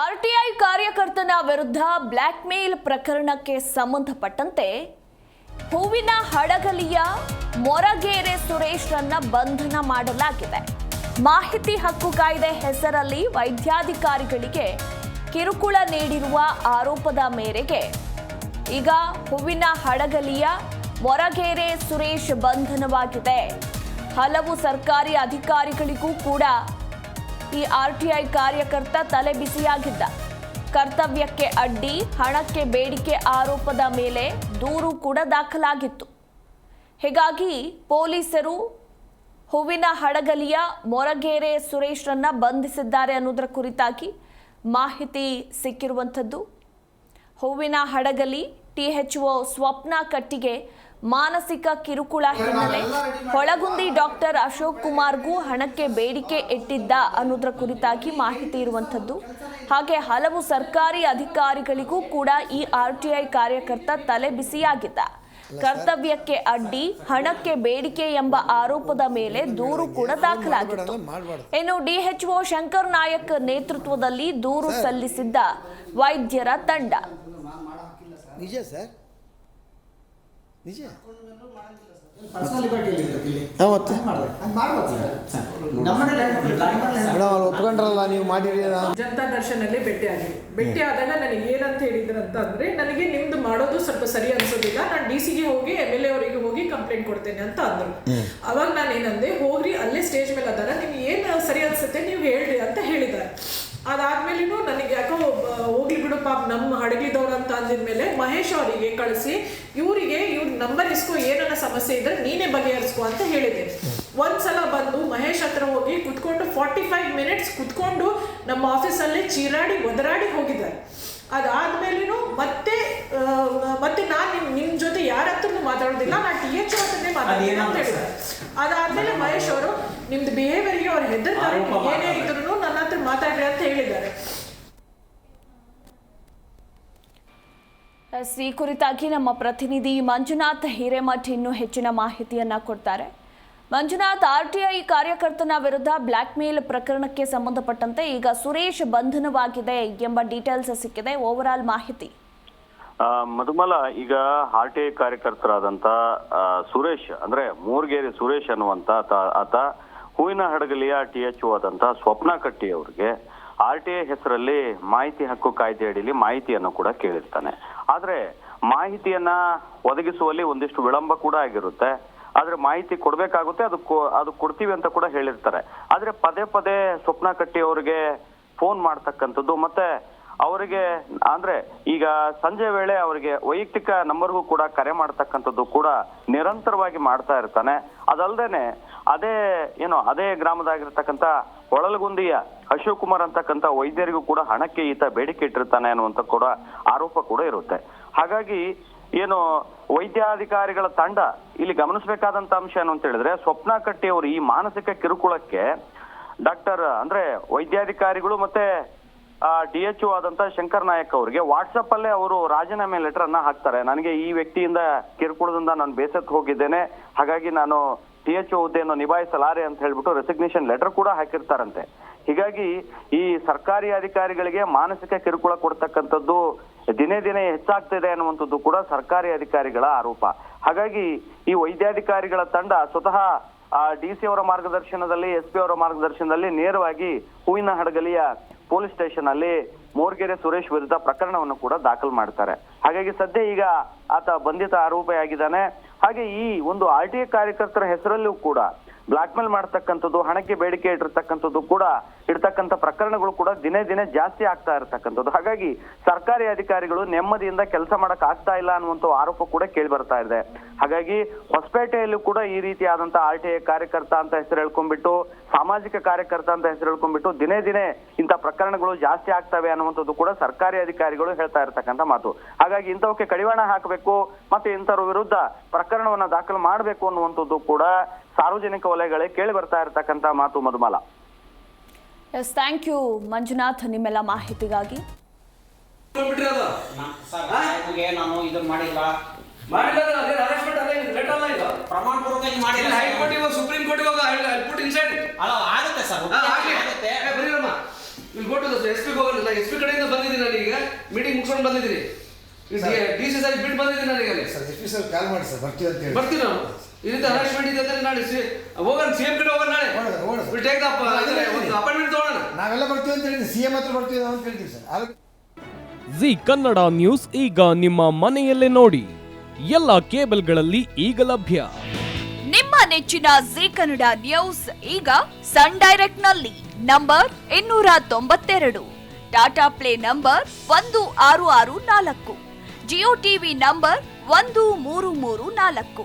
RTI ಕಾರ್ಯಕರ್ತನ ವಿರುದ್ಧ black ಮೇಲ್ ಪ್ರಕರಣಕ್ಕೆ ಸಂಬಂಧಪಟ್ಟಂತೆ ಹೂವಿನ ಹಡಗಲಿಯ ಮೊರಗೇರೆ ಸುರೇಶ್ರನ್ನ ಬಂಧನ ಮಾಡಲಾಗಿದೆ. ಮಾಹಿತಿ ಹಕ್ಕು ಕಾಯ್ದೆ ಹೆಸರಲ್ಲಿ ವೈದ್ಯಾಧಿಕಾರಿಗಳಿಗೆ ಕಿರುಕುಳ ನೀಡಿರುವ ಆರೋಪದ ಮೇರೆಗೆ ಈಗ ಹೂವಿನ ಹಡಗಲಿಯ ಮೊರಗೇರೆ ಸುರೇಶ್ ಬಂಧನವಾಗಿದೆ. ಹಲವು ಸರ್ಕಾರಿ ಅಧಿಕಾರಿಗಳಿಗೂ ಕೂಡ ಈ ಆರ್ಟಿಐ ಕಾರ್ಯಕರ್ತ ತಲೆ ಬಿಸಿಯಾಗಿದ್ದ. ಕರ್ತವ್ಯಕ್ಕೆ ಅಡ್ಡಿ, ಹಣಕ್ಕೆ ಬೇಡಿಕೆ ಆರೋಪದ ಮೇಲೆ ದೂರು ಕೂಡ ದಾಖಲಾಗಿತ್ತು. ಹೀಗಾಗಿ ಪೊಲೀಸರು ಹೂವಿನ ಹಡಗಲಿಯ ಮೊರಗೇರೆ ಸುರೇಶ್ರನ್ನ ಬಂಧಿಸಿದ್ದಾರೆ ಅನ್ನೋದರ ಕುರಿತಾಗಿ ಮಾಹಿತಿ ಸಿಕ್ಕಿರುವಂಥದ್ದು. ಹೂವಿನ ಹಡಗಲಿ ಟಿಎಚ್ಒ ಸ್ವಪ್ನ ಕಟ್ಟಿಗೆ ಮಾನಸಿಕ ಕಿರುಕುಳ ಹಿನ್ನೆಲೆ. ಹೊಳಗುಂದಿ ಡಾಕ್ಟರ್ ಅಶೋಕ್ ಕುಮಾರ್ಗೂ ಹಣಕ್ಕೆ ಬೇಡಿಕೆ ಇಟ್ಟಿದ್ದ ಅನ್ನೋದರ ಕುರಿತಾಗಿ ಮಾಹಿತಿ ಇರುವಂಥದ್ದು. ಹಾಗೆ ಹಲವು ಸರ್ಕಾರಿ ಅಧಿಕಾರಿಗಳಿಗೂ ಕೂಡ ಈ ಆರ್ಟಿಐ ಕಾರ್ಯಕರ್ತ ತಲೆ ಬಿಸಿಯಾಗಿದ್ದ. ಕರ್ತವ್ಯಕ್ಕೆ ಅಡ್ಡಿ, ಹಣಕ್ಕೆ ಬೇಡಿಕೆ ಎಂಬ ಆರೋಪದ ಮೇಲೆ ದೂರು ಕೂಡ ದಾಖಲಾಗಿತ್ತು. ಇನ್ನು ಡಿಎಚ್ಒ ಶಂಕರ್ ನಾಯಕ್ ನೇತೃತ್ವದಲ್ಲಿ ದೂರು ಸಲ್ಲಿಸಿದ್ದ ವೈದ್ಯರ ತಂಡ. ನಿಜ ಸರ್? ನಿಜ? ಮತ್ತೆ? ಮೇಡಮ್ ಒಪ್ಕೊಂಡ್ರಲ್ಲ ನೀವು ಮಾಡಿರಿ ಜನತಾ ದರ್ಶನಲ್ಲಿ ಭೇಟಿ ಆಗಿ. ಭೇಟಿ ಆದಾಗ ನನಗೆ ಏನಂತ ಹೇಳಿದ್ರು ಅಂತ ಅಂದ್ರೆ ನನಗೆ ನಿಮ್ದು ಮಾಡೋದು ಸ್ವಲ್ಪ ಸರಿ ಅನ್ಸೋದಿಲ್ಲ. ನಾನು ಡಿ ಸಿಗೆ ಹೋಗಿ ಎಂ ಎಲ್ ಎ ಅವರಿಗೆ ಹೋಗಿ ಕಂಪ್ಲೇಂಟ್ ಕೊಡ್ತೇನೆ ಅಂತ ಅಂದ್ರು. ಅವಾಗ ನಾನು ಏನಂದೆ ಹೋಗ್ರಿ ಅಲ್ಲೇ ಸ್ಟೇಜ್ ಮೇಲೆ ಅದಾರ. ನಿಮ್ಗೆ ಏನ್ ಸರಿ ಅನ್ಸುತ್ತೆ ನೀವು ಹೇಳ್ರಿ ಅಂತ ಹೇಳಿದ್ದಾರೆ. ಅದಾದ್ಮೇಲೆನೂ ನನಗೆ ಯಾಕೋ ಹೋಗ್ಲಿ ಬಿಡು ಪಾಪ ನಮ್ಮ ಹಡಗಿದವ್ರು ಅಂತ ಅಂದಿದ್ಮೇಲೆ ಮಹೇಶ್ ಅವರಿಗೆ ಕಳಿಸಿ ಇವರಿಗೆ ಇವ್ರ ನಂಬರ್ ಇಸ್ಕೋ ಏನನ್ನ ಸಮಸ್ಯೆ ಇದ್ರೆ ನೀನೇ ಬಗೆಹರಿಸ್ಕೊ ಅಂತ ಹೇಳಿದೆ ಒಂದ್ಸಲ ಬಂದು ಮಹೇಶ್ ಹತ್ರ ಹೋಗಿ ಕುತ್ಕೊಂಡು ಫಾರ್ಟಿ ಫೈವ್ ಮಿನಿಟ್ಸ್ ಕುತ್ಕೊಂಡು ನಮ್ಮ ಆಫೀಸಲ್ಲೇ ಚೀರಾಡಿ ಒದರಾಡಿ ಹೋಗಿದ್ದಾರೆ. ಅದಾದ್ಮೇಲೆ ಮತ್ತೆ ಮತ್ತೆ ನಾನು ನಿಮ್ ನಿಮ್ ಜೊತೆ ಯಾರ ಹತ್ರನು ಮಾತಾಡೋದಿಲ್ಲ ನಾನು ಟಿ ಎಚ್ ಹತ್ರನೇ ಅಂತ ಹೇಳಿದ್ದಾರೆ. ಅದಾದ್ಮೇಲೆ ಮಹೇಶ್ ಅವರು ನಿಮ್ದು ಬಿಹೇವಿಯರ್ಗೆ ಅವ್ರು ಹೆದರ್ತಾರೆ. ಏನೇ ಇದ್ರು ನನ್ನ ಹತ್ರ ಮಾತಾಡ್ರಿ ಅಂತ ಹೇಳಿದ್ದಾರೆ. ಈ ಕುರಿತಾಗಿ ನಮ್ಮ ಪ್ರತಿನಿಧಿ ಮಂಜುನಾಥ್ ಹಿರೇಮಠ್ ಇನ್ನೂ ಹೆಚ್ಚಿನ ಮಾಹಿತಿಯನ್ನ ಕೊಡ್ತಾರೆ. ಮಂಜುನಾಥ್ ಆರ್ಟಿಐ ಕಾರ್ಯಕರ್ತನ ವಿರುದ್ಧ ಬ್ಲ್ಯಾಕ್ ಮೇಲ್ ಪ್ರಕರಣಕ್ಕೆ ಸಂಬಂಧಪಟ್ಟಂತೆ ಈಗ ಸುರೇಶ್ ಬಂಧನವಾಗಿದೆ ಎಂಬ ಡೀಟೇಲ್ಸ್ ಸಿಕ್ಕಿದೆ. ಓವರ್ ಆಲ್ ಮಾಹಿತಿ ಮಧುಮಲ ಈಗ ಆರ್ ಟಿ ಐ ಕಾರ್ಯಕರ್ತರಾದಂತ ಸುರೇಶ್ ಅಂದ್ರೆ ಮೂರ್ಗೇರಿ ಸುರೇಶ್ ಅನ್ನುವಂತ ಆತ ಹೂವಿನ ಹಡಗಲಿಯ ಟಿ ಎಚ್ ಆದಂತಹ ಸ್ವಪ್ನ ಕಟ್ಟಿ ಅವರಿಗೆ ಆರ್ ಟಿ ಐ ಹೆಸರಲ್ಲಿ ಮಾಹಿತಿ ಹಕ್ಕು ಕಾಯ್ದೆ ಅಡಿಯಲ್ಲಿ ಮಾಹಿತಿಯನ್ನು ಕೂಡ ಕೇಳಿರ್ತಾನೆ. ಆದ್ರೆ ಮಾಹಿತಿಯನ್ನ ಒದಗಿಸುವಲ್ಲಿ ಒಂದಿಷ್ಟು ವಿಳಂಬ ಕೂಡ ಆಗಿರುತ್ತೆ. ಆದ್ರೆ ಮಾಹಿತಿ ಕೊಡ್ಬೇಕಾಗುತ್ತೆ, ಅದು ಅದು ಕೊಡ್ತೀವಿ ಅಂತ ಕೂಡ ಹೇಳಿರ್ತಾರೆ. ಆದ್ರೆ ಪದೇ ಪದೇ ಸ್ವಪ್ನ ಕಟ್ಟಿ ಅವರಿಗೆ ಫೋನ್ ಮಾಡ್ತಕ್ಕಂಥದ್ದು ಮತ್ತೆ ಅವರಿಗೆ, ಅಂದ್ರೆ ಈಗ ಸಂಜೆ ವೇಳೆ ಅವರಿಗೆ ವೈಯಕ್ತಿಕ ನಂಬರ್ಗೂ ಕೂಡ ಕರೆ ಮಾಡ್ತಕ್ಕಂಥದ್ದು ಕೂಡ ನಿರಂತರವಾಗಿ ಮಾಡ್ತಾ ಇರ್ತಾನೆ. ಅದಲ್ದೇನೆ ಅದೇ, ಏನು, ಅದೇ ಗ್ರಾಮದಾಗಿರ್ತಕ್ಕಂಥ ಹೊಳಲಗುಂದಿಯ ಅಶೋಕ್ ಕುಮಾರ್ ಅಂತಕ್ಕಂಥ ವೈದ್ಯರಿಗೂ ಕೂಡ ಹಣಕ್ಕೆ ಈತ ಬೇಡಿಕೆ ಇಟ್ಟಿರ್ತಾನೆ ಅನ್ನುವಂತ ಕೂಡ ಆರೋಪ ಕೂಡ ಇರುತ್ತೆ. ಹಾಗಾಗಿ, ಏನು, ವೈದ್ಯಾಧಿಕಾರಿಗಳ ತಂಡ ಇಲ್ಲಿ ಗಮನಿಸಬೇಕಾದಂತ ಅಂಶ ಏನು ಅಂತ ಹೇಳಿದ್ರೆ, ಸ್ವಪ್ನ ಕಟ್ಟಿ ಅವರು ಈ ಮಾನಸಿಕ ಕಿರುಕುಳಕ್ಕೆ ಡಾಕ್ಟರ್, ಅಂದ್ರೆ ವೈದ್ಯಾಧಿಕಾರಿಗಳು ಮತ್ತೆ ಡಿ ಎಚ್ ಆದಂತ ಶಂಕರ್ ನಾಯಕ್ ಅವರಿಗೆ ವಾಟ್ಸಪ್ ಅಲ್ಲೇ ಅವರು ರಾಜೀನಾಮೆ ಲೆಟರ್ ಅನ್ನ ಹಾಕ್ತಾರೆ. ನನಗೆ ಈ ವ್ಯಕ್ತಿಯಿಂದ ಕಿರುಕುಳದಿಂದ ನಾನು ಬೇಸತ್ತು ಹೋಗಿದ್ದೇನೆ. ಹಾಗಾಗಿ ನಾನು ಡಿ ಎಚ್ ಹುದ್ದೆಯನ್ನು ನಿಭಾಯಿಸಲಾರೆ ಅಂತ ಹೇಳ್ಬಿಟ್ಟು ರೆಸಿಗ್ನೇಷನ್ ಲೆಟರ್ ಕೂಡ ಹಾಕಿರ್ತಾರಂತೆ. ಹೀಗಾಗಿ ಈ ಸರ್ಕಾರಿ ಅಧಿಕಾರಿಗಳಿಗೆ ಮಾನಸಿಕ ಕಿರುಕುಳ ಕೊಡ್ತಕ್ಕಂಥದ್ದು ದಿನೇ ದಿನೇ ಹೆಚ್ಚಾಗ್ತಿದೆ ಅನ್ನುವಂಥದ್ದು ಕೂಡ ಸರ್ಕಾರಿ ಅಧಿಕಾರಿಗಳ ಆರೋಪ. ಹಾಗಾಗಿ ಈ ವೈದ್ಯಾಧಿಕಾರಿಗಳ ತಂಡ ಸ್ವತಃ ಡಿ ಸಿ ಅವರ ಮಾರ್ಗದರ್ಶನದಲ್ಲಿ, ಎಸ್ ಪಿ ಅವರ ಮಾರ್ಗದರ್ಶನದಲ್ಲಿ ನೇರವಾಗಿ ಹೂವಿನ ಹಡಗಲಿಯ ಪೊಲೀಸ್ ಸ್ಟೇಷನ್ ಅಲ್ಲಿ ಮೋರ್ಗೆರೆ ಸುರೇಶ್ ವಿರುದ್ಧ ಪ್ರಕರಣವನ್ನು ಕೂಡ ದಾಖಲು ಮಾಡ್ತಾರೆ. ಹಾಗಾಗಿ ಸದ್ಯ ಈಗ ಆತ ಬಂಧಿತ ಆರೋಪಿಯಾಗಿದ್ದಾನೆ. ಹಾಗೆ ಈ ಒಂದು ಆರ್ ಟಿ ಕಾರ್ಯಕರ್ತರ ಹೆಸರಲ್ಲೂ ಕೂಡ ಬ್ಲಾಕ್ ಮೇಲ್ ಮಾಡ್ತಕ್ಕಂಥದ್ದು, ಹಣಕ್ಕೆ ಬೇಡಿಕೆ ಇಟ್ಟಿರ್ತಕ್ಕಂಥದ್ದು ಕೂಡ ಇಡ್ತಕ್ಕಂಥ ಪ್ರಕರಣಗಳು ಕೂಡ ದಿನೇ ದಿನೇ ಜಾಸ್ತಿ ಆಗ್ತಾ ಇರತಕ್ಕಂಥದ್ದು. ಹಾಗಾಗಿ ಸರ್ಕಾರಿ ಅಧಿಕಾರಿಗಳು ನೆಮ್ಮದಿಯಿಂದ ಕೆಲಸ ಮಾಡಕ್ ಆಗ್ತಾ ಇಲ್ಲ ಅನ್ನುವಂಥ ಆರೋಪ ಕೂಡ ಕೇಳಿ ಬರ್ತಾ ಇದೆ. ಹಾಗಾಗಿ ಹೊಸಪೇಟೆಯಲ್ಲೂ ಕೂಡ ಈ ರೀತಿಯಾದಂತ ಆರ್ ಟಿ ಐ ಕಾರ್ಯಕರ್ತ ಅಂತ ಹೆಸರು ಹೇಳ್ಕೊಂಡ್ಬಿಟ್ಟು, ಸಾಮಾಜಿಕ ಕಾರ್ಯಕರ್ತ ಅಂತ ಹೆಸರು ಹೇಳ್ಕೊಂಡ್ಬಿಟ್ಟು ದಿನೇ ದಿನೇ ಇಂಥ ಪ್ರಕರಣಗಳು ಜಾಸ್ತಿ ಆಗ್ತವೆ ಅನ್ನುವಂಥದ್ದು ಕೂಡ ಸರ್ಕಾರಿ ಅಧಿಕಾರಿಗಳು ಹೇಳ್ತಾ ಇರ್ತಕ್ಕಂಥ ಮಾತು. ಹಾಗಾಗಿ ಇಂಥವಕ್ಕೆ ಕಡಿವಾಣ ಹಾಕಬೇಕು, ಮತ್ತೆ ಇಂಥವ್ರ ವಿರುದ್ಧ ಪ್ರಕರಣವನ್ನ ದಾಖಲು ಮಾಡಬೇಕು ಅನ್ನುವಂಥದ್ದು ಕೂಡ ಸಾರ್ವಜನಿಕ ವಲಯಗಳೇ ಕೇಳಿ ಬರ್ತಾ ಇರತಕ್ಕಂತ ಮಾತು Madhumala. Yes thank you Manjunath ನಿಮ್ಮೆಲ್ಲ ಮಾಹಿತಿಗಾಗಿ. ನಾನು ಇದನ್ನ ಮಾಡಿಲ್ಲ. ಪ್ರಮಾಣ ಮಾಡಿಲ್ಲ. ಹೈಕೋರ್ಟ್ ಇವಾಗ ಸುಪ್ರೀಂ ಕೋರ್ಟ್ ಇವಾಗ ಪುಟ್ ಇನ್ಸೈಡ್ ಅಲ್ಲ ಆಗುತ್ತೆ ಸರ್ ಆಗಲಿ. ಆಗುತ್ತೆ. ಬರೀರಮ್ಮ ಇಲ್ಲಿ ಎಸ್ ಪಿ ಹೋಗಲ್ಲ ಎಸ್ ಪಿ ಕಡೆಯಿಂದ ಬಂದಿದ್ದೀನಿ ನಾನು ಈಗ. ಮೀಟಿಂಗ್ ಮುಗಿಸ್ಕೊಂಡು ಬಂದಿದ್ದೀನಿ. ಡಿ ಸಿ ಸರ್ ಬಿಟ್ಟು ಬಂದಿದ್ದೀನಿ ನನಗೆ ಅಲ್ಲಿ. Sir S P sir call ಮಾಡಿ ಸರ್ ಬರ್ತೀವಿ ಅಂತ ಹೇಳಿ. ಬರ್ತೀನಿ ನಾನು. ಇದರಿಂದ ಹರಾಸ್ಮೆಂಟ್ ಇದೆ ಅಂದ್ರೆ ನಾಳೆ ಹೋಗೋಣ ಸಿ ಎಂ ಕಡೆ ಹೋಗೋಣ ನಾಳೆ. ಹೋಗೋಣ, ಹೋಗೋಣ. ವಿಲ್ ಟೇಕ್ ದ ಒಂದು ಅಪಾಯಿಂಟ್ಮೆಂಟ್ ತಗೊಳ್ಳೋಣ. ನಾವೆಲ್ಲ ಬರ್ತೀವಿ ಅಂತ ಹೇಳಿದ್ವಿ. ಸಿ ಎಂ ಹತ್ರ ಬರ್ತೀವಿ ನಾವು ಅಂತ ಹೇಳ್ತೀವಿ ಸರ್. ಜಿ ಕನ್ನಡ ನ್ಯೂಸ್ ಈಗ ನಿಮ್ಮ ಮನೆಯಲ್ಲೇ ನೋಡಿ. ಎಲ್ಲ ಕೇಬಲ್ಗಳಲ್ಲಿ ಈಗ ಲಭ್ಯ. ನಿಮ್ಮ ನೆಚ್ಚಿನ ಜಿ ಕನ್ನಡ ನ್ಯೂಸ್ ಈಗ ಸನ್ ಡೈರೆಕ್ಟ್ನಲ್ಲಿ ನಂಬರ್ ಇನ್ನೂರ ತೊಂಬತ್ತೆರಡು. ಟಾಟಾ ಪ್ಲೇ ನಂಬರ್ ಒಂದು ಆರು ಆರು ನಾಲ್ಕು. ಜಿಯೋ ಟಿವಿ ನಂಬರ್ ಒಂದು ಮೂರು ಮೂರು ನಾಲ್ಕು.